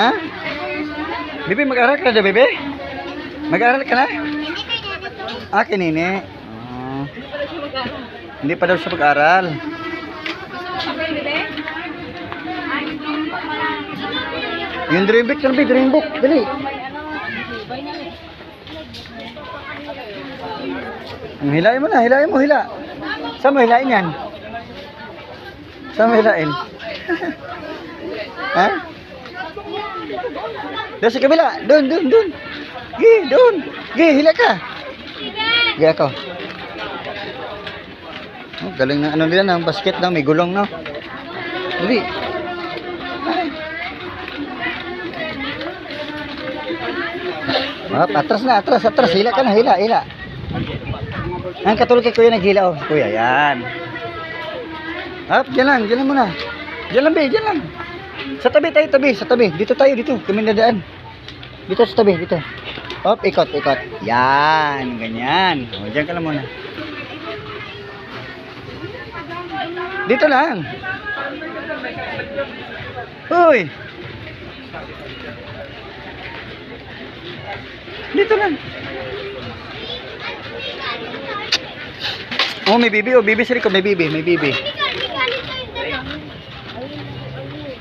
Ha? Bibi, mag-aral ka na dyan, Bibi? Mag-aral ka na? Ah, kinini. Oh. Hindi pa daw siya mag-aral. Yung dream book, Bi, dream book. Dali. Ang hilain mo na, hilain mo, hila. Saan mo hilain yan? Saan mo hilain? ha? Doon sa kabila. Doon, doon, doon. Gi, doon. Gi, hila ka. Gi ako. Oh, galing na ano nila ng basket na may gulong na. Dali. Hop, atras na, atras, atras. Hila ka na, hila, hila. Ang katulad kay kuya naghila, oh. Kuya, yan. Hop, dyan lang, dyan lang muna. Dyan lang, be, dyan lang. Sa tabi tayo, tabi, sa tabi. Dito tayo, dito. Kami nadaan. Dito sa tabi, dito. Hop, ikot, ikot. Yan, ganyan. O, dyan ka lang muna. Dito lang. Uy. Dito lang. Oh, may bibi. Oh, bibi sila ko. May bibi. May bibi.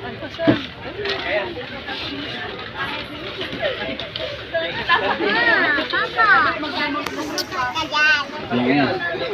Papa. Papa. Mm.